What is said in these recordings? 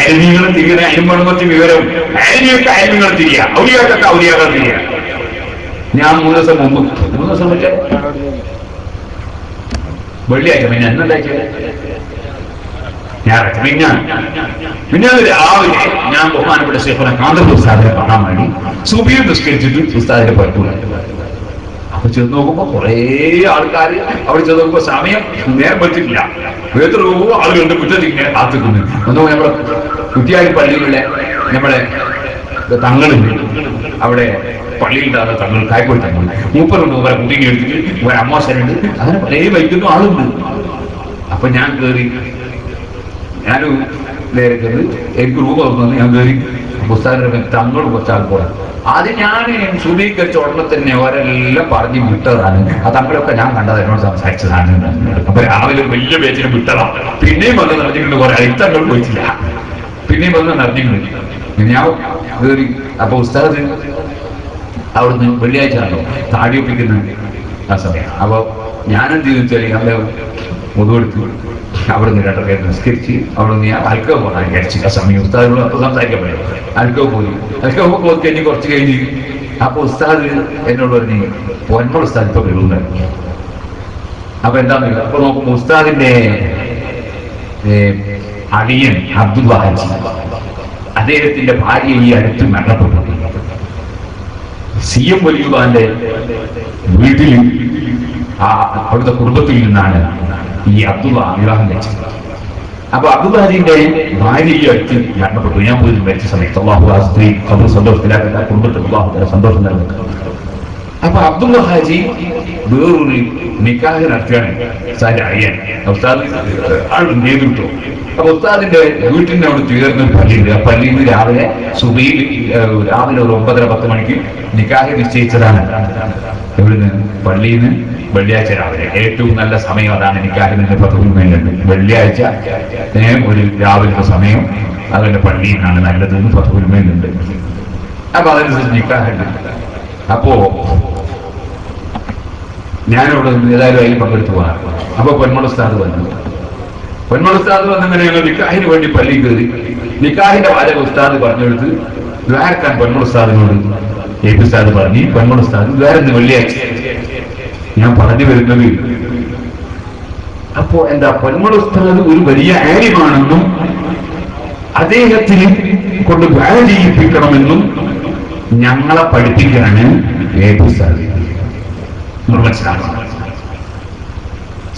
ആര്യങ്ങൾ തിരിയുന്ന അതിനും കുറച്ച് വിവരവും. ആര്യങ്ങൾക്ക് ആര്യങ്ങൾ തിരിയാ ഔലിയാക്കൊക്കെ ഔലിയാക്കൾ തിരിയാ ഞാൻ മൂന്ന് ദിവസം മുമ്പ് മൂന്ന് ദിവസം പറ്റേ വെള്ളിയാഴ്ച പിന്നെ എന്നണ്ടാഴ്ച ഞായറാഴ്ച പിന്നെ രാവിലെ ഞാൻ ബഹുമാനപ്പെട്ട ശേഖരം കാന്തപുർ കാണാൻ വേണ്ടി സുബിയും നിസ്കരിച്ചിട്ട് ഉസ്താദിനെ പറ്റൂല അപ്പൊ ചെന്ന് നോക്കുമ്പോ കുറേ ആൾക്കാർ അവിടെ ചെന്ന് നോക്കുമ്പോ സമയം നേരം വെച്ചിട്ടില്ല. വേത്ര പോകുമ്പോ ആളുകളുടെ കുറ്റത്തിങ്ങനെ കാത്തിക്കുന്നു ഒന്നോ നമ്മുടെ കുട്ടിയാടി പള്ളികളിലെ നമ്മുടെ തങ്ങളുണ്ട് അവിടെ പള്ളിയിലുണ്ടാകുന്ന തങ്ങൾ കായ്പോയി തങ്ങൾ. മൂപ്പറുണ്ട് ഒരു കുട്ടിങ്ങി എടുത്തിട്ട് ഒരു അമ്മാശനുണ്ട്. അങ്ങനെ പല വൈക്കുന്നു ആളുണ്ട്. അപ്പൊ ഞാൻ കയറി ഞാനും നേരെ കയറി എനിക്ക് റൂം തുറന്നു ഞാൻ കയറി പുസ്തകം തങ്ങൾ കുറച്ച് ആൾക്കൂടെ. ആദ്യം ഞാൻ ശുദ്ധീകരിച്ച ഉടനെ തന്നെ അവരെല്ലാം പറഞ്ഞ് വിട്ടതാണ്. ആ നമ്മളൊക്കെ ഞാൻ കണ്ടത് എന്നോട് സംസാരിച്ചതാണ് അപ്പൊ രാവിലെ വലിയ പേച്ചിന് വിട്ടതാണ് പിന്നെയും വന്ന് നടന്നിട്ടുണ്ട് കുറെ. അയിത്തങ്ങൾ പോയിട്ടില്ല. പിന്നെയും വന്ന് നടന്നിട്ടുണ്ട് ഞാൻ കയറി അപ്പൊ ഉസ്താദ് അവിടുന്ന് വെള്ളിയാഴ്ച ആണല്ലോ. താടി ഒപ്പിക്കുന്നുണ്ട് ആ സമയം. അപ്പൊ ഞാനെന്ത് ചെയ്തു നല്ല മുതുകൊടുത്തു അവിടെ നിന്ന് രണ്ടൊക്കെ നിസ്കരിച്ച് അവിടെ നിന്ന് ഞാൻ അൽക്കോ പോകാൻ വിചാരിച്ചു. ആ സമയം ഉസ്താദിനോട് അപ്പൊ സംസാരിക്കാൻ പറ്റും അൽക്കോ പോയി. അൽക്കോ പോയി കഴിഞ്ഞ് കുറച്ച് കഴിഞ്ഞ് അപ്പൊ ഉസ്താദ് എന്നോട് പറഞ്ഞു പൊന്മ ഉസ്താദ് ഇപ്പൊ വരുന്നത് അപ്പൊ എന്താന്ന് അപ്പൊ നോക്കുമ്പോ ഉസ്താദിന്റെ അടിയൻ അബ്ദുൽ ഹാജി അദ്ദേഹത്തിന്റെ ഭാര്യ ഈ അടുത്ത് മരണപ്പെട്ടു. സി എം വലിയുബാന്റെ വീട്ടിൽ ആ അവിടുത്തെ കുടുംബത്തിൽ നിന്നാണ് ഈ അബ്ദുള്ള വിവാഹം കഴിച്ചത് അപ്പൊ അബ്ദുല്ലാഹിന്റെ ഭാര്യ ഈ അടുത്ത് മരണപ്പെട്ടു. ഞാൻ പോയി മരിച്ച സമയത്ത് അള്ളാഹു ആ സ്ത്രീ അവർ സന്തോഷത്തിലാക്കുന്ന കുടുംബത്തിൽ അള്ളാഹു സന്തോഷം നൽകുക അപ്പൊ അബ്ദുള്ള ഹാജി വേറൊരു നിക്കാഹ് നടത്തിയാണ് സാരി അയ്യൻ. നേതൃത്വം. ഉസ്താദിന്റെ വീട്ടിന്റെ അവിടെ തീർന്ന പള്ളിയുണ്ട്. ആ പള്ളിയിൽ നിന്ന് രാവിലെ സുബൈയിൽ ഏഹ്, രാവിലെ ഒരു ഒമ്പതര പത്ത് മണിക്ക് നിക്കാഹ് നിശ്ചയിച്ചതാണ്. ഇവിടുന്ന് പള്ളിയിൽ നിന്ന് വെള്ളിയാഴ്ച രാവിലെ. ഏറ്റവും നല്ല സമയം അതാണ് നിക്കാഹിന്റെ പത്തുമേലുണ്ട് വെള്ളിയാഴ്ച ഒരു രാവിലത്തെ സമയം അതുപോലെ പള്ളിയിൽ നിന്നാണ് നല്ലതെന്ന് പത്തുമേലുണ്ട് അപ്പൊ അതനുസരിച്ച് നിക്കാഹുണ്ട്. അപ്പോ ഞാനിവിടെ ഏതായാലും അതിൽ പങ്കെടുത്തു പോകാറുള്ളത് അപ്പൊ പൊന്മള ഉസ്താദ് വന്നു. പൊന്മള ഉസ്താദ് വന്നിങ്ങനെ ഞങ്ങൾ നിക്കാഹിന് വേണ്ടി പള്ളി കയറി. നിക്കാഹിന്റെ വാചക ഉസ്താദ് പറഞ്ഞെടുത്ത് ദ്വാരക്കാൻ പെൺമുസ്താദിനോട് ഉസ്താദിനോട് എ പി ഉസ്താദ് പറഞ്ഞു? ഉസ്താദ് ദ്വാരന്ന് വെള്ളിയാഴ്ച. ഞാൻ പറഞ്ഞു വരുന്നത് അപ്പോ എന്താ പെൺമുസ്താദ് ഒരു വലിയ ആര്യമാണെന്നും അദ്ദേഹത്തിന് കൊണ്ട് വേല ചെയ്യിപ്പിക്കണമെന്നും ഞങ്ങളെ പഠിപ്പിക്കാണ് എ പി മനസ്സിലാക്കണം.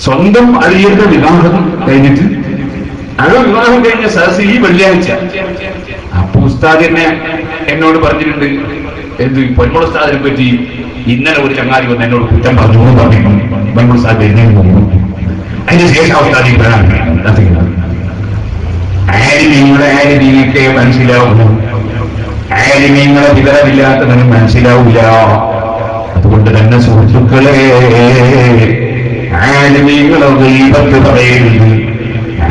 സ്വന്തം അളിയന്റെ വിവാഹം കഴിഞ്ഞിട്ട് അയാൾ വിവാഹം കഴിഞ്ഞ സദസ് ഈ വെള്ളിയാഴ്ച. അപ്പൊ ഉസ്താദ് എന്നെ എന്നോട് പറഞ്ഞിട്ടുണ്ട് എന്ത് പൊന്മുള ഉസ്താദിനെ പറ്റി ഇന്നലെ ഒരു ചങ്ങാതി വന്ന് എന്നോട് കുറ്റം പറഞ്ഞു പറഞ്ഞു പൊന്മുള ഉസ്താദ് അതിന് ശേഷം ഉസ്താദി ആരിമീങ്ങളെ ആലിമീങ്ങൾക്കേ മനസ്സിലാവുന്നു. ആലിമീങ്ങളെ വിവരമില്ലാത്തവന് മനസ്സിലാവില്ല. അതുകൊണ്ട് തന്നെ സുഹൃത്തുക്കളെ ആലിമീങ്ങളെ ദൈവത്ത് പറയരുത്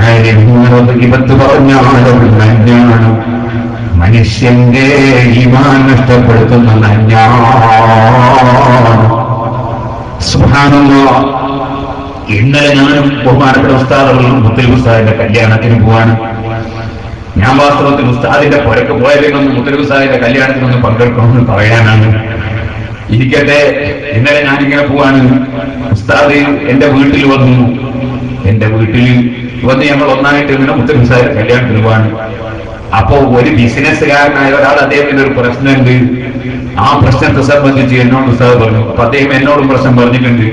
ആലിമീങ്ങളെ ദൈവത്ത് പറഞ്ഞാലോ നന്യാണ് മനുഷ്യന്റെ ഈമാൻ നഷ്ടപ്പെടുത്തുന്ന സുബ്ഹാനല്ലാഹ് ഇന്നലെ ഞാനും ബഹുമാനപ്പെട്ട ഉസ്താദുകളും മുത്തലി ഉസ്താദിന്റെ കല്യാണത്തിന് പോവാണ്. ഞാൻ വാസ്തവത്തിൽ ഉസ്താദിന്റെ പുരക്ക് പോയതിനൊന്ന് മുത്തലി ഉസ്താദിന്റെ കല്യാണത്തിനൊന്ന് പങ്കെടുക്കണമെന്ന് പറയാനാണ്. ഇരിക്കട്ടെ ഇന്നലെ ഞാനിങ്ങനെ പോവാണ്. ഉസ്താദ് എന്റെ വീട്ടിൽ വന്നു. എന്റെ വീട്ടിൽ വന്ന് ഞങ്ങൾ ഒന്നായിട്ട് ഇങ്ങനെ മുത്തലിബ് ഉസ്താദിന്റെ കല്യാണത്തിന് പോവാണ്. അപ്പോ ഒരു ബിസിനസ്സുകാരനായ ഒരാൾ അദ്ദേഹത്തിന്റെ ഒരു പ്രശ്നമുണ്ട്. ആ പ്രശ്നത്തെ സംബന്ധിച്ച് എന്നോട് ഉസ്താദ് പറഞ്ഞു. അപ്പൊ അദ്ദേഹം എന്നോടും പ്രശ്നം പറഞ്ഞിട്ടുണ്ട്.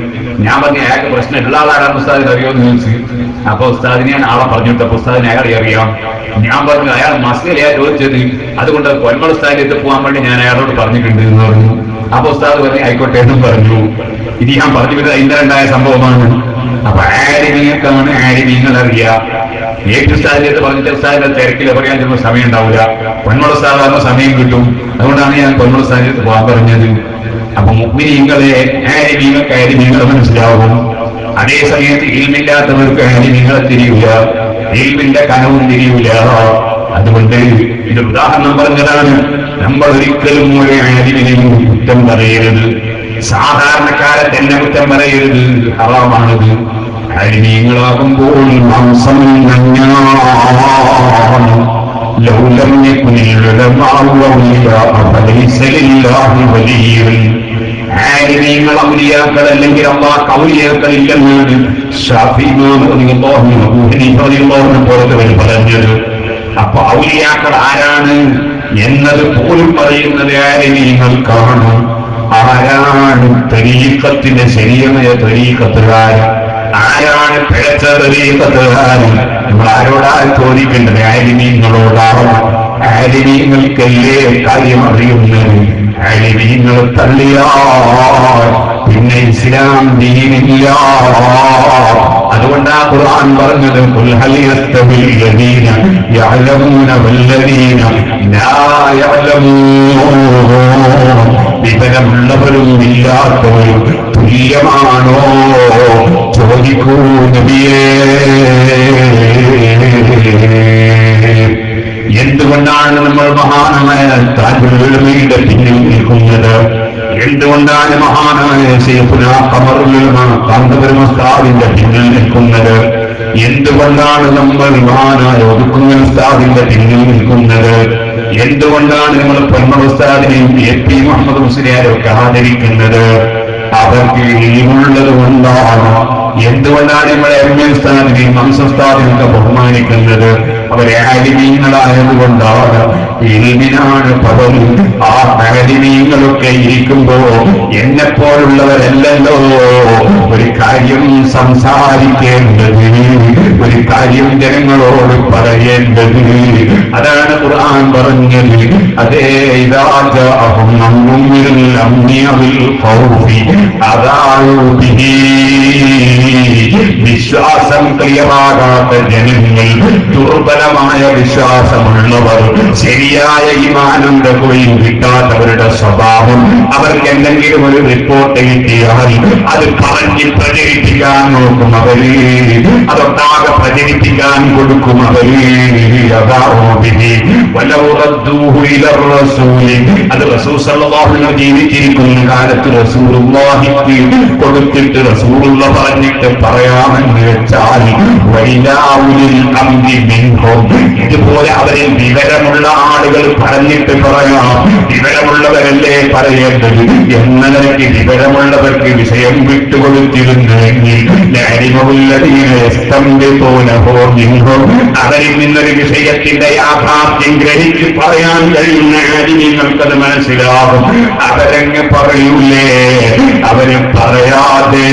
ഞാൻ പറഞ്ഞ അയാൾക്ക് പ്രശ്നം ഉള്ള ആളാണ് ഉസ്താദിന് എന്ന് ചോദിച്ചു. അപ്പൊ ഉസ്താദിനെ ഞാൻ ആളെ പറഞ്ഞു അപ്പൊ ഉസ്താദിനെ അയാളെ അറിയാം. ഞാൻ പറഞ്ഞു അയാൾ മസ്കലയാ ചോദിച്ചത്. അതുകൊണ്ട് കൊൽമൾ ഉസ്താദിന്റെ പോകാൻ വേണ്ടി ഞാൻ അയാളോട് പറഞ്ഞിട്ടുണ്ട് എന്ന് പറഞ്ഞു. അപ്പൊ ഉസ്താദ് പറഞ്ഞു ആയിക്കോട്ടെ എന്നും പറഞ്ഞു. ഇത് ഞാൻ പറഞ്ഞു വരുന്നത് ഇന്നലെ സംഭവമാണ്. അപ്പൊ ആരിമീങ്ങൾക്കാണ് ആരിമീങ്ങൾ അറിയാം ഏത് ഉസ്താദിലേക്ക് പറഞ്ഞിട്ട് ഉസ്താദിന്റെ തിരക്കിൽ പറയാൻ ചിലപ്പോൾ സമയം ഉണ്ടാവില്ല. പൊന്മുള സാധാരണ സമയം കിട്ടും. അതുകൊണ്ടാണ് ഞാൻ പൊന്മുള സാഹചര്യത്തിൽ പോകാൻ പറഞ്ഞത്. അപ്പൊ മുഗ്മിനീങ്ങളെ ആരിമീങ്ങൾക്ക് ആരിമീങ്ങൾ മനസ്സിലാവും. അതേ സമയത്ത് ഇൽമില്ലാത്തവർക്ക് ആരിമീങ്ങളെ തിരിയൂല. ഇൽമിന്റെ കനവും തിരിയൂല. അതുകൊണ്ട് ഇത് ഉദാഹരണം പറഞ്ഞതാണ്. നമ്മൾ ഒരിക്കലും ഒരു ആരിമിനെയും കുറ്റം പറയരുത് സാധാരണക്കാരെ തന്നെ കുറ്റം പറയരുത് ഹറാമാണത് ആരിമീങ്ങളാകുമ്പോൾ മാംസം നഞ്ഞാണ് لو لم يكن العلماء أولياء فليس لله ولي ആലിമീങ്ങൾ ഔലിയാക്കൾ അല്ലെങ്കിൽ അള്ളാഹ് ഔലിയാക്കൾ ഇല്ലെന്നാണ് ഷാഫി ഇമാം റളിയല്ലാഹു അൻഹു, അബൂ ഹനീഫ റളിയല്ലാഹു അൻഹു പോലത്തവർ പറഞ്ഞത് അപ്പൊ ഔലിയാക്കൾ ആരാണ് എന്നത് പോലും പറയുന്നതാരെ നിങ്ങൾ കാണും? ആരാണ് തരീക്കത്തിന്റെ ശരിയായ തരീക്കത്തുകാരൻ? ആരാണ് പിഴച്ച തരീക്കത്തുകാരൻ? നമ്മൾ ആരോടാ ചോദിക്കേണ്ടത്? ആലിമീങ്ങളോടാണ് ആരിമീങ്ങൾക്കല്ലേ കാര്യം അറിയുന്നത്? ആരിമീങ്ങൾ തള്ളിയാ? പിന്നെ ഇസ്ലാം ദീനില്ല. അതുകൊണ്ടാ ഖുർആൻ പറഞ്ഞത് ഖുൽ യഅലമൂന വല്ലദീന ലാ വിവരമുള്ളവരും ഇല്ലാത്തവരും തുല്യമാണോ? ചോദിക്കൂ നബിയേ. എന്തുകൊണ്ടാണ് നമ്മൾ മഹാനായ താജുലമയുടെ പിന്നിൽ നിൽക്കുന്നത്? എന്തുകൊണ്ടാണ് മഹാനായ കാന്തപരമസ്താവിന്റെ പിന്നിൽ നിൽക്കുന്നത്? എന്തുകൊണ്ടാണ് നമ്മൾ മഹാനായ ഒതുക്കുന്ന ഉസ്താദിന്റെ പിന്നിൽ നിൽക്കുന്നത്? എന്തുകൊണ്ടാണ് നമ്മൾ ബ്രഹ്മഉസ്താദിനെയും എ പി മുഹമ്മദ് മുസ്ലിയാരെ ഒക്കെ ആദരിക്കുന്നത്? അവർക്ക് ഇനിയുള്ളത് കൊണ്ടാണ്? എന്തുകൊണ്ടാണ് നമ്മൾ എം എ സ്ഥാനിനെയും മംസസ്ഥാനൊക്കെ ബഹുമാനിക്കുന്നത്? അവരെ ആലിമീങ്ങളായതുകൊണ്ടാണ് ഇൽമിനാണ് പദം ആ ആലിമീങ്ങളൊക്കെ ഇരിക്കുമ്പോ എന്നെ ഒരു കാര്യം സംസാരിക്കേണ്ടത് ഒരു കാര്യം ജനങ്ങളോട് പറയേണ്ടത്. അതാണ് ഖുർആൻ പറഞ്ഞത്. അതേ നമ്മിൽ അമ്മിയവിൽ വിശ്വാസം ക്ലിയറാകാത്ത ജനങ്ങൾ ദുർബലമായ വിശ്വാസമുള്ളവർ ശരിയായ ഇമാനന്ദ കോയിൽ കിട്ടാത്തവരുടെ സ്വഭാവം അവർക്ക് എന്തെങ്കിലും ഒരു റിപ്പോർട്ട് കിട്ടിയാൽ അത് പറഞ്ഞ് പ്രചരിപ്പിക്കാൻ നോക്കും അവർ. അതൊട്ടാകെ പ്രചരിപ്പിക്കാൻ കൊടുക്കും അവർ. റസൂലി. അത് ജീവിച്ചിരിക്കുന്ന കാലത്ത് റസൂലുള്ളാഹിക്ക് കൊടുത്തിട്ട് റസൂലുള്ള പറഞ്ഞിട്ട് പറയാമെന്ന് ഇതുപോലെ അവരിൽ വിവരമുള്ള ആളുകൾ പറഞ്ഞിട്ട് പറയാം. വിവരമുള്ളവരല്ലേ പറയേണ്ടത്? എന്ന നിലയ്ക്ക് വിവരമുള്ളവർക്ക് വിഷയം വിട്ടുകൊടുത്തിരുന്നുവെങ്കിൽ അവരിൽ നിന്നൊരു വിഷയത്തിന്റെ യാഥാർത്ഥ്യം ഗ്രഹിച്ച് പറയാൻ കഴിയുന്ന നിങ്ങൾക്കത് മനസ്സിലാകും. അവരങ്ങ് പറയൂലേ? അവർ പറയാതെ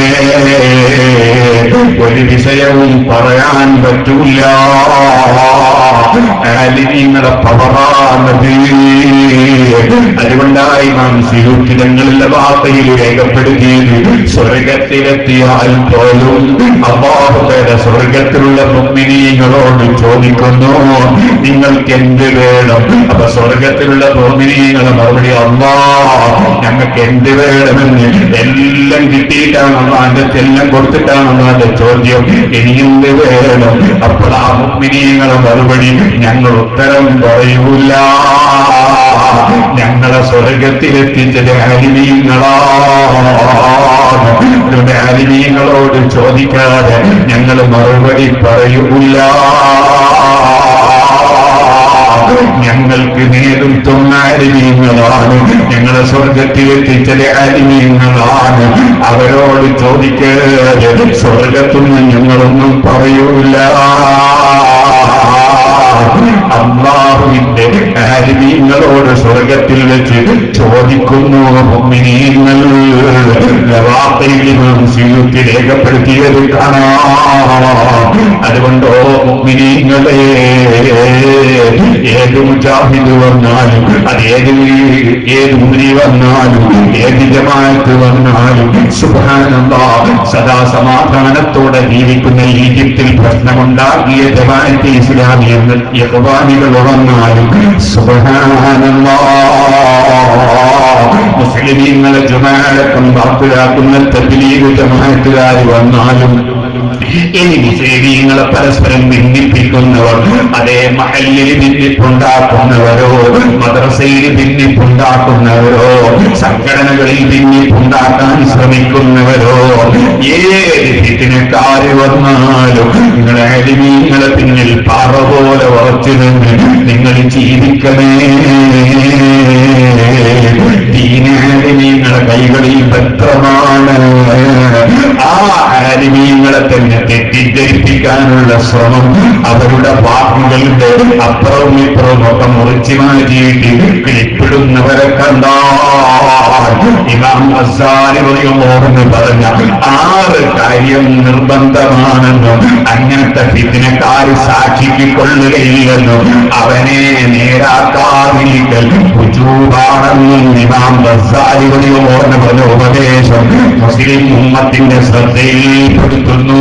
ഒരു വിഷയവും പറയാൻ പറ്റൂല. ആലിമീങ്ങളെ പവറാണത്. അതുകൊണ്ടായി നാം സിരുക്കിടങ്ങളിലെ വാർത്തയിൽ രേഖപ്പെടുത്തിയത് സ്വർഗത്തിലെത്തിയാൽ പോലും അള്ളാഹുബേടെ സ്വർഗത്തിലുള്ള മുമ്മിനീങ്ങളോട് ചോദിക്കുന്നു നിങ്ങൾക്ക് എന്ത് വേണം? അപ്പൊ സ്വർഗത്തിലുള്ള മുമ്മിനീങ്ങളെ മറുപടി അമ്മാ ഞങ്ങൾക്ക് എന്ത് വേണമെന്ന്? എല്ലാം കിട്ടിയിട്ടാണ്? എല്ലാം കൊടുത്തിട്ടാണ്? അള്ളാന്റെ ചോദ്യം ഇനി ഇനിയും വേണം അപ്പോഴാ ആ മുമ്മിനീങ്ങളെ മറുപടി ഞങ്ങൾ ഉത്തരം പറയൂല. ഞങ്ങളെ സ്വർഗത്തിലെത്തിച്ചത് അലിമീങ്ങളാണ് അലിമീങ്ങളോട് ചോദിക്കാതെ ഞങ്ങൾ മറുപടി പറയൂല. ഞങ്ങൾക്ക് നേതൃത്വം അലിമീങ്ങളാണ് ഞങ്ങളെ സ്വർഗത്തിൽ എത്തിച്ചത് അരിമീങ്ങളാണ് അവരോട് ചോദിക്കാതെ സ്വർഗത്തുനിന്ന് ഞങ്ങളൊന്നും പറയൂല. അള്ളാഹുവിന്റെ കാര്യങ്ങളോട് സ്വർഗത്തിൽ വെച്ച് ചോദിക്കുന്നു. സ്വീകൃതി രേഖപ്പെടുത്തിയത് കാണാം. അതുകൊണ്ടോ ഏത് മുജാഹിദ് വന്നാലും അത് ഏത് ഏത് മുനി വന്നാലും ഏത് ജമാഅത്ത് വന്നാലും സുഭാനന്ദ സദാ സമാധാനത്തോടെ ജീവിക്കുന്ന ഈജിപ്തിൽ പ്രശ്നമുണ്ടാക്കിയ ജമാഅത്ത് ഇസ്ലാമി എന്ന് യഹ്വാനികൾ വന്നാലും സുബാനന്ദ മുസ്ലിമീങ്ങളെ ജമാഅടക്കം ബാക്കിലാക്കുന്ന തബ്ലീഗ് ജമാഅത്തുകാർ വന്നാലും ഇനി മുസ്ലിമീങ്ങളെ പരസ്പരം ഭിന്നിപ്പിക്കുന്നവർ അതേ മഹല്ലിൽ ഭിന്നിപ്പുണ്ടാക്കുന്നവരോ മദ്രസയിൽ ഭിന്നിപ്പുണ്ടാക്കുന്നവരോ സംഘടനകളിൽ ഭിന്നിപ്പുണ്ടാക്കാൻ ശ്രമിക്കുന്നവരോ ഏത് ഭിത്തിനക്കാര് വന്നാലും നിങ്ങളെ വീങ്ങളെ പിന്നിൽ പാറ പോലെ ഉറച്ചു നിന്ന് നിങ്ങൾ ജീവിക്കണേ. ദീനാലിമീങ്ങളെ കൈകളിൽ ഭദ്രമാണ് ആ ആലിമീങ്ങളെ തന്നെ തെറ്റിദ്ധരിപ്പിക്കാനുള്ള ശ്രമം അവരുടെ വാക്കുകളുടെ അപ്പുറവും ഇപ്പുറവും ഒക്കെ മുറിച്ചു മാറ്റിയിട്ട് ക്ലിപ്പിടുന്നവരെ കണ്ടാൽ ഇമാം പറഞ്ഞ ആറ് കാര്യം നിർബന്ധമാണെന്നും അങ്ങനത്തെ ഫിത്തിനക്കാർ സാക്ഷിക്ക് കൊള്ളുകയില്ലെന്നും അവനെ നേരാക്കാതിരിക്കൽ ഉജൂബാണെന്നും ഇമാം പറയുമോന്ന് പറഞ്ഞ ഉപദേശം മുസ്ലിം ഉമ്മത്തിന്റെ ശ്രദ്ധയിൽപ്പെടുത്തുന്നു.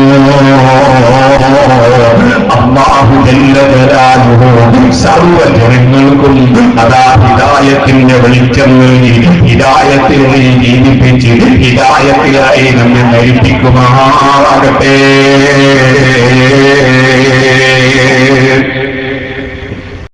അള്ളാഹു ജല്ല ജലാലുഹു സർവജനങ്ങൾക്കും അതാ ഹിതായത്തിന്റെ വെളിച്ചം നൽകി. ഹിദായത്തിനായി ജീവിപ്പിച്ച് ഹിതായത്തിലായി നമ്മെ നയിപ്പിക്കുമാറാകട്ടെ